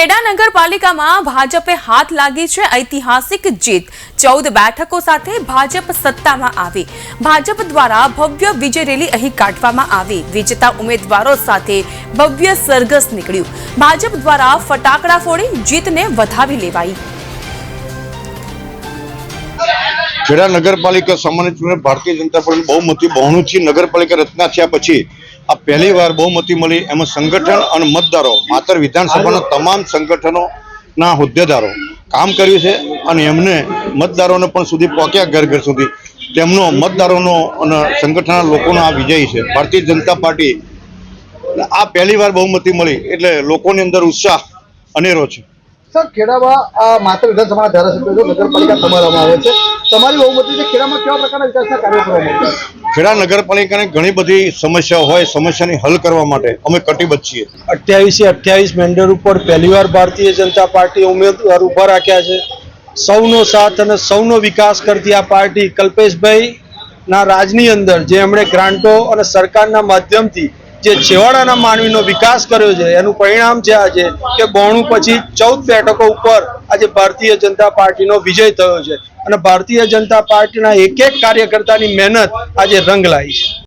ખેડા નગરપાલિકામાં ભાજપે હાથ લાગી છે ઐતિહાસિક જીત. ચૌદ બેઠકો સાથે ભાજપ સત્તામાં આવી. ભાજપ દ્વારા ભવ્ય વિજય રેલી અહીં કાઢવામાં આવી. વિજેતા ઉમેદવારો સાથે ભવ્ય સરઘસ નીકળ્યું. ભાજપ દ્વારા ફટાકડા ફોડી જીતને વધાવી લેવાઈ. ખેડા નગરપાલિકા સામાન્ય ચૂંટણી ભારતીય જનતા પાર્ટી બહુમતી બહુમતીથી નગરપાલિકા રચના થયા પછી આ પહેલી વાર બહુમતી મળી એમાં સંગઠન અને મતદારો, માત્ર વિધાનસભાના તમામ સંગઠનોના હોદ્દેદારો કામ કર્યું છે અને એમને મતદારોને પણ સુધી પહોંચ્યા ઘર ઘર સુધી. તેમનો મતદારોનો અને સંગઠનના લોકોનો આ વિજય છે. ભારતીય જનતા પાર્ટી આ પહેલી વાર બહુમતી મળી એટલે લોકોની અંદર ઉત્સાહ અનેરો છે. સર, ખેડામાં માત્ર વિધાનસભાના ધારાસભ્યો નગરપાલિકા તમારામાં આવે છે તમારી બહુમતી ખેડામાં કેવા પ્રકારના વિકાસના કાર્યો કરવામાં ખેડા નગરપાલિકાને ઘણી બધી સમસ્યાઓ હોય સમસ્યાને હલ કરવા માટે અમે કટિબદ્ધ છીએ. અઠ્યાવીસે અઠ્યાવીસ મેન્ડર ઉપર પહેલીવાર ભારતીય જનતા પાર્ટી ઉમેદવાર ઊભા રાખ્યા છે. સૌનો સાથ અને સૌનો વિકાસ કરતી આ પાર્ટી કલ્પેશભાઈ ના રાજની અંદર જે એમણે ગ્રાન્ટો અને સરકારના માધ્યમથી જે છેવાડાના માનવીનો વિકાસ કર્યો છે એનું પરિણામ છે આજે કે બોણું પછી ચૌદ બેઠકો ઉપર આજે ભારતીય જનતા પાર્ટીનો વિજય થયો છે. અને ભારતીય જનતા પાર્ટીના એક એક કાર્યકર્તાની મહેનત આજે રંગ લાવી છે.